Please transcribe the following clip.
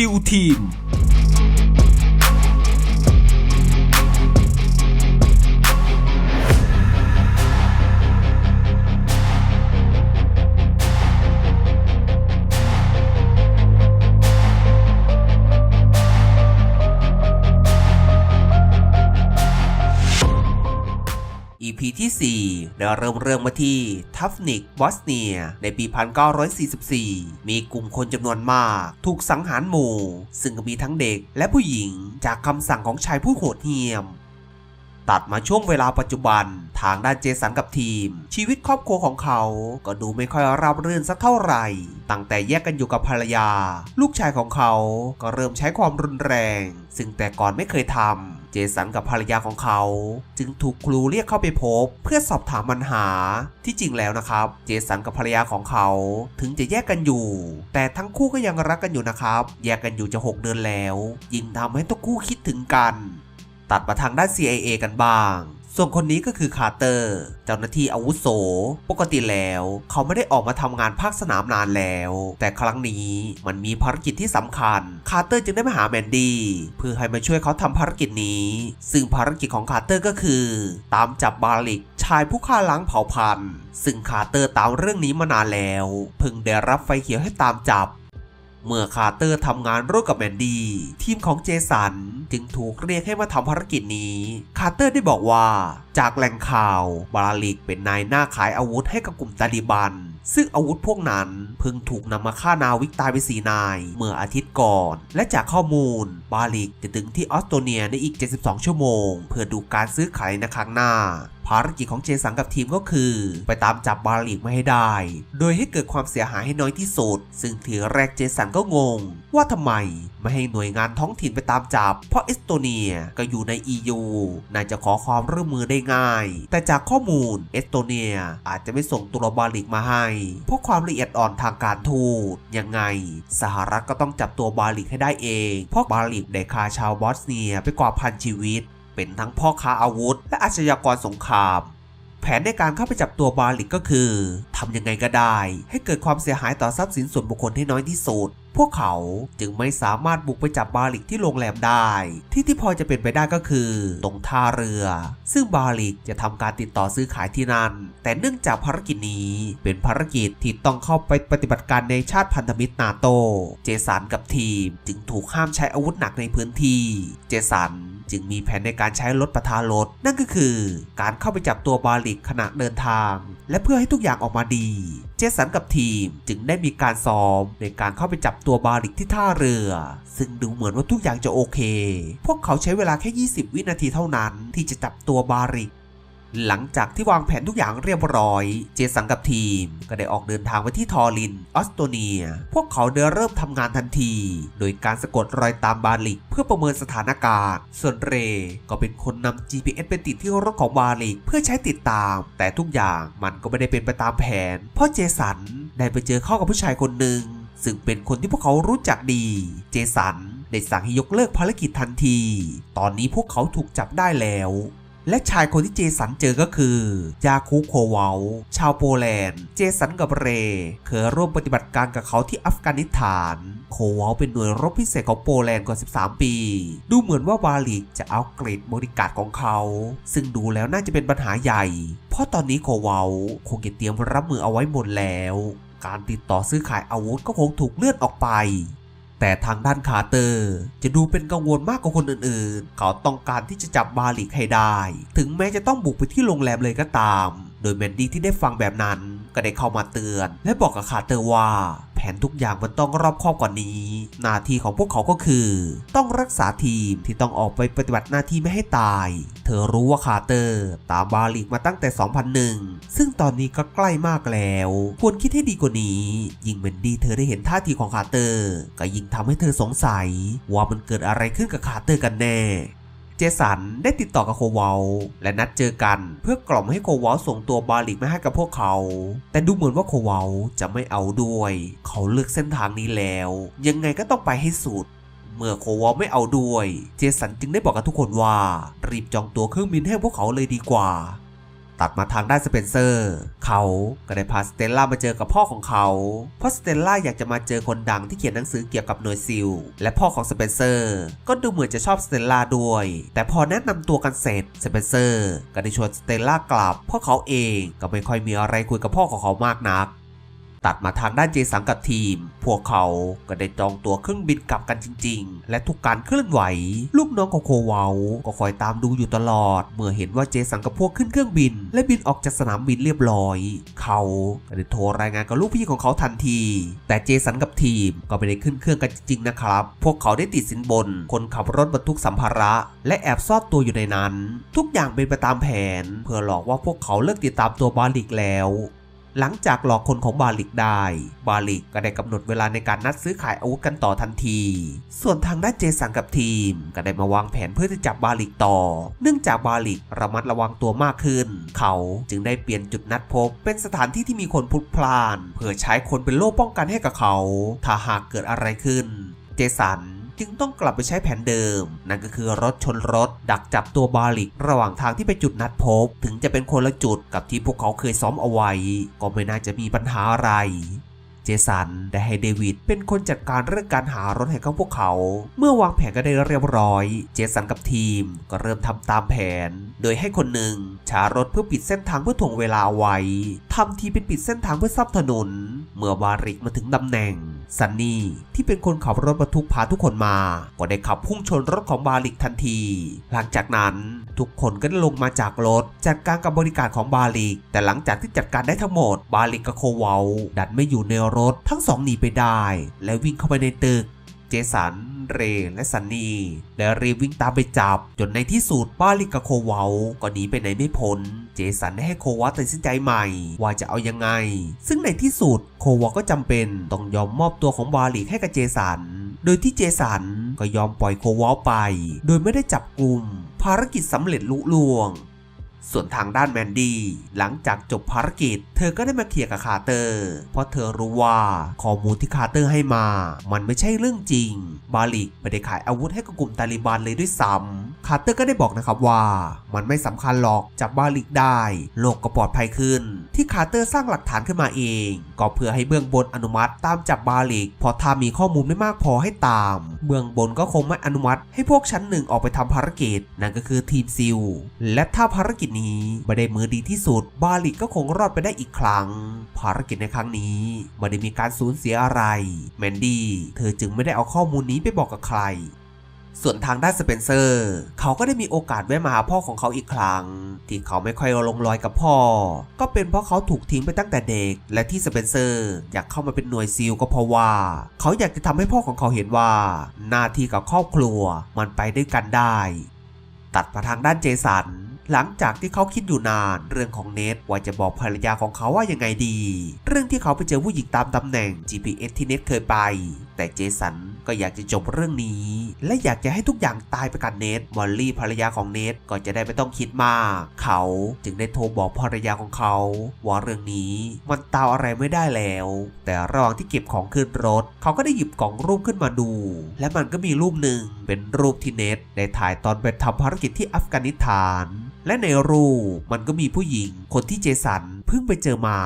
ซิล EP ที่4ได้เริ่มเรื่องมาที่ทัฟนิกบอสเนีย ในปี 1944 มีกลุ่มคนจำนวนมาก ถูกสังหารหมู่ ซึ่งก็มีทั้งเด็กและผู้หญิงจากคำสั่งของชายผู้โหดเหี้ยมตัดมาช่วงเวลาปัจจุบันทางด้านเจสันกับทีม ชีวิตครอบครัวของเขาก็ดูไม่ค่อยราบรื่นสักเท่าไหร่ ตั้งแต่แยกกันอยู่กับภรรยา ลูกชายของเขาก็เริ่มใช้ความรุนแรง ซึ่งแต่ก่อนไม่เคยทำ เจสันกับภรรยาของเขา จึงถูกครูเรียกเข้าไปพบ เพื่อสอบถามปัญหาที่จริงแล้วนะครับ เจสันกับภรรยาของเขา ถึงจะแยกกันอยู่ แต่ทั้งคู่ก็ยังรักกันอยู่นะครับ แยกกันอยู่จะ 6 เดือนแล้ว ยิ่งทำให้ทั้งคู่คิดถึงกัน ตัดมาทางด้าน CIA กันบ้าง ส่วนคนนี้ก็คือคาร์เตอร์ เจ้าหน้าที่อาวุโส ปกติแล้ว เขาไม่ได้ออกมาทำงานภาคสนามนานแล้ว แต่ครั้งนี้มันมีภารกิจที่สำคัญ คาร์เตอร์จึงได้มาหาแมนดี้เพื่อให้มาช่วยเขาทำภารกิจนี้ ซึ่งภารกิจของคาร์เตอร์ก็คือ ตามจับบาลิกชายผู้ฆ่าล้างเผ่าพันธุ์ ซึ่งคาร์เตอร์ตามเรื่องนี้มานานแล้ว เพิ่งได้รับไฟเขียวให้ตามจับ เมื่อคาร์เตอร์ทำงานร่วมกับแมนดี้ทีมของเจสันจึงถูกเรียกให้มาทำภารกิจนี้ คาร์เตอร์ได้บอกว่า จากแหล่งข่าวบาลิกเป็นนายหน้าขายอาวุธให้กับกลุ่มตาลิบัน ซึ่งอาวุธพวกนั้นเพิ่งถูกนำมาฆ่านาวิกตายไปสีนาย เมื่ออาทิตย์ก่อน และจากข้อมูล บาลิกจะถึงที่ออสโตเนียในอีก 72 ชั่วโมง เพื่อดูการซื้อขายในครั้งหน้า ภารกิจของเจสันกับทีมก็คือ ไปตามจับบาลิกมาให้ได้ โดยให้เกิดความเสียหายให้น้อยที่สุด ซึ่งทีแรกเจสันก็งง ว่าทำไมไม่ให้หน่วยงานท้องถิ่นไปตามจับ เพราะเอสโตเนียก็อยู่ใน EU น่าจะขอความร่วมมือได้ง่าย แต่จากข้อมูลเอสโตเนียอาจจะไม่ส่งตัวบาลิกมาให้ เพราะความละเอียดอ่อนทางการทูตยังไง สหรัฐก็ต้องจับตัวบาลิกให้ได้เอง เพราะบาลิกได้ฆ่าชาวบอสเนียไปกว่าพันชีวิต เป็นทั้งพ่อค้าอาวุธ และอาชญากรสงคราม แผนในการเข้าไปจับตัวบาลิกก็คือทำยังไงก็ได้ ให้เกิดความเสียหายต่อทรัพย์สินส่วนบุคคลให้น้อยที่สุด พวกเขาจึงไม่สามารถบุกไปจับบาลิกที่โรงแรมได้ ที่ที่พอจะเป็นไปได้ก็คือ ตรงท่าเรือ ซึ่งบาลิกจะทำการติดต่อซื้อขายที่นั่น แต่เนื่องจากภารกิจนี้เป็นภารกิจที่ต้องเข้าไปปฏิบัติการในชาติพันธมิตรนาโต เจสันกับทีมจึงถูกห้ามใช้อาวุธหนักในพื้นที่ เจสัน จึงมีแผนในการใช้รถประทารถ นั่นก็คือ การเข้าไปจับตัวบาลิกขณะเดินทาง และเพื่อให้ทุกอย่างออกมาดี เจสันกับทีมจึงได้มีการซ้อมในการเข้าไปจับตัวบาลิกที่ท่าเรือ ซึ่งดูเหมือนว่าทุกอย่างจะโอเค พวกเขาใช้เวลาแค่ 20 วินาทีเท่านั้นที่จะจับตัวบาลิก หลังจากที่วางแผนทุกอย่างเรียบร้อย เจสันกับทีม ก็ได้ออกเดินทางไปที่ทอริน ออสโตเนีย พวกเขาได้เริ่มทำงานทันที โดยการสะกดรอยตามบาลิก เพื่อประเมินสถานการณ์ ส่วนเรก็เป็นคนนำ GPS ไปติดที่รถของบาลิก เพื่อใช้ติดตาม แต่ทุกอย่างมันก็ไม่ได้เป็นไปตามแผน เพราะเจสันได้ไปเจอเข้ากับผู้ชายคนหนึ่งซึ่งเป็นคนที่พวกเขารู้จักดี เจสันได้สั่งให้ยกเลิกภารกิจทันที ตอนนี้พวกเขาถูกจับได้แล้ว และชายคนที่เจสันเจอก็คือยาคูโควาลชาวโปแลนด์ เจสันกับเรย์เคยร่วมปฏิบัติการกับเขาที่อัฟกานิสถาน โควาลเป็นหน่วยรบพิเศษของโปแลนด์กว่า 13 ปี ดูเหมือนว่าบาลิกจะเอาเกรดบริการของเขา ซึ่งดูแล้วน่าจะเป็นปัญหาใหญ่ เพราะตอนนี้โควาลคงจะเตรียมรับมือเอาไว้หมดแล้ว การติดต่อซื้อขายอาวุธก็คงถูกเลื่อนออกไป แต่ทางด้านคาร์เตอร์จะดูเป็นกังวลมากกว่าคนอื่นๆ เขาต้องการที่จะจับบาลิกให้ได้ ถึงแม้จะต้องบุกไปที่โรงแรมเลยก็ตาม โดยแมนดี้ที่ได้ฟังแบบนั้นก็ได้เข้ามาเตือน และบอกกับคาร์เตอร์ว่า แผนทุกอย่างมันต้องรอบคอบกว่านี้ หน้าที่ของพวกเขาก็คือ ต้องรักษาทีมที่ต้องออกไปปฏิบัติหน้าที่ไม่ให้ตาย เธอรู้ว่าคาร์เตอร์ ตามบาลิกมาตั้งแต่ 2001 ซึ่งตอนนี้ก็ใกล้มากแล้ว ควรคิดให้ดีกว่านี้ ยิ่งเมนดี้เธอได้เห็นท่าทีของคาร์เตอร์ ก็ยิ่งทำให้เธอสงสัย ว่ามันเกิดอะไรขึ้นกับคาร์เตอร์กันแน่ เจสันได้ติดต่อกับโควาลและนัดเจอกันเพื่อกล่อมให้โควาลส่งตัวบาลิกมาให้กับพวกเขา แต่ดูเหมือนว่าโควาลจะไม่เอาด้วย เขาเลือกเส้นทางนี้แล้ว ยังไงก็ต้องไปให้สุดเมื่อโควาลไม่เอาด้วย เจสันจึงได้บอกกับทุกคนว่า รีบจองตั๋วเครื่องบินให้พวกเขาเลยดีกว่า ตัดมาทางด้านสเปนเซอร์ เขาก็ได้พาสเตลล่ามาเจอกับพ่อของเขา เพราะสเตลล่าอยากจะมาเจอคนดังที่เขียนหนังสือเกี่ยวกับหน่วยซิล และพ่อของสเปนเซอร์ ก็ดูเหมือนจะชอบสเตลล่าด้วย แต่พอแนะนำตัวกันเสร็จสเปนเซอร์ก็ได้ชวนสเตลล่ากลับเพราะเขาเองก็ไม่ค่อยมีอะไรคุยกับพ่อของเขามากนัก ตัดมาทางด้านเจสังกับทีม พวกเขาก็ได้จองตั๋วเครื่องบินกลับกันจริง ๆ และทุกการเคลื่อนไหว ลูกน้องของโควลก็คอยตามดูอยู่ตลอด เมื่อเห็นว่าเจสังกับพวกขึ้นเครื่องบิน และบินออกจากสนามบินเรียบร้อย เขาก็ได้โทรรายงานกับลูกพี่ของเขาทันที แต่เจสันกับทีมก็ไม่ได้ขึ้นเครื่องกันจริงๆนะครับ พวกเขาได้ติดสินบน คนขับรถบรรทุกสัมภาระ และแอบซ่อนตัวอยู่ในนั้น ทุกอย่างเป็นไปตามแผน เพื่อหลอกว่าพวกเขาเลิกติดตามตัวบาลิกแล้ว หลังจากหลอกคนของบาลิกได้ บาลิกก็ได้กำหนดเวลาในการนัดซื้อขายอาวุธกันต่อทันที ส่วนทางด้านเจสันกับทีม ก็ได้มาวางแผนเพื่อจะจับบาลิกต่อ เนื่องจากบาลิกระมัดระวังตัวมากขึ้น เขาจึงได้เปลี่ยนจุดนัดพบ เป็นสถานที่ที่มีคนพลุกพล่าน เพื่อใช้คนเป็นโล่ป้องกันให้กับเขา ถ้าหากเกิดอะไรขึ้น เจสัน จึงต้องกลับไปใช้แผนเดิม นั่นก็คือรถชนรถ ดักจับตัวบาลิก ระหว่างทางที่ไปจุดนัดพบ ถึงจะเป็นคนละจุดกับที่พวกเขาเคยซ้อมเอาไว้ ก็ไม่น่าจะมีปัญหาอะไรเจสันได้ให้เดวิดเป็นคนจัดการเรื่องการหารถให้กับพวกเขา เมื่อวางแผนก็ได้เรียบร้อย เจสันกับทีมก็เริ่มทำตามแผน โดยให้คนหนึ่งชารถเพื่อปิดเส้นทางเพื่อถ่วงเวลาเอาไว้ทำทีเป็นปิดเส้นทางเพื่อซับถนน เมื่อบาริกมาถึงตำแหน่ง ซันนี่ที่เป็นคนขับรถบรรทุกพาทุกคนมา ก็ได้ขับพุ่งชนรถของบาลิกทันที หลังจากนั้นทุกคนก็ได้ลงมาจากรถ จัดการกับบริการของบาลิก แต่หลังจากที่จัดการได้ทั้งหมด บาลิกกับโควาดันไม่อยู่ในรถทั้งสองหนีไปได้ และวิ่งเข้าไปในตึก เจสัน เร และซันนี่ได้รีบวิ่งตามไปจับ จนในที่สุดบาลิกกับโควลก็หนีไปไหนไม่พ้น เจสันได้ให้โควาตัดสินใจใหม่ ว่าจะเอายังไง ซึ่งในที่สุดโควาก็จำเป็นต้องยอมมอบตัวของบาลิกให้กับเจสัน โดยที่เจสันก็ยอมปล่อยโควาไป โดยไม่ได้จับกลุ่มภารกิจสำเร็จลุล่วง ส่วนทางด้านแมนดี้หลังจากจบภารกิจ เธอก็ได้มาเคลียร์กับคาร์เตอร์ เพราะเธอรู้ว่าข้อมูลที่คาร์เตอร์ให้มา มันไม่ใช่เรื่องจริง บาลิกไม่ได้ขายอาวุธให้กับกลุ่มตาลิบันเลยด้วยซ้ำคาร์เตอร์ก็ได้บอกนะครับว่า มันไม่สำคัญหรอกจับบาลิกได้ โลกก็ปลอดภัยขึ้น ที่คาร์เตอร์สร้างหลักฐานขึ้นมาเอง ก็เพื่อให้เบื้องบนอนุมัติตามจับบาลิกเพราะถ้ามีข้อมูลไม่มากพอให้ตาม เบื้องบนก็คงไม่อนุมัติ ให้พวกชั้นหนึ่งออกไปทำภารกิจนั่นก็คือทีมซิลและถ้าภารกิจนี้ไม่ได้มือดีที่สุด บาลิกก็คงรอดไปได้อีกครั้ง ภารกิจในครั้งนี้ไม่ได้มีการสูญเสียอะไร แมนดี้เธอจึงไม่ได้เอาข้อมูลนี้ไปบอกกับใครส่วนทางด้านสเปนเซอร์ เขาก็ได้มีโอกาสแวะมาหาพ่อของเขาอีกครั้ง ที่เขาไม่ค่อยลงรอยกับพ่อ ก็เป็นเพราะเขาถูกทิ้งไปตั้งแต่เด็ก และที่สเปนเซอร์อยากเข้ามาเป็นหน่วยซีลก็เพราะว่า เขาอยากจะทำให้พ่อของเขาเห็นว่า หน้าที่กับครอบครัวมันไปด้วยกันได้ ตัดมาทางด้านเจสัน หลังจากที่เขาคิดอยู่นานเรื่องของเนทว่าจะบอกภรรยาของเขาว่ายังไงดี เรื่องที่เขาไปเจอผู้หญิงตามตำแหน่ง GPS ที่เนทเคยไป แต่เจสันก็อยากจะจบเรื่องนี้ และอยากจะให้ทุกอย่างตายไปกับเนทมอลลี่ภรรยาของเนทก็จะได้ไม่ต้องคิดมาก เขาจึงได้โทรบอกภรรยาของเขา ว่าเรื่องนี้มันตามอะไรไม่ได้แล้ว แต่ระหว่างที่เก็บของขึ้นรถ เขาก็ได้หยิบกล่องรูปขึ้นมาดู และมันก็มีรูปหนึ่งเป็นรูปที่เนทได้ถ่ายตอนไปทำภารกิจที่อัฟกานิสถาน และในรูมันก็มีผู้หญิงคนที่เจสันเพิ่งไปเจอมา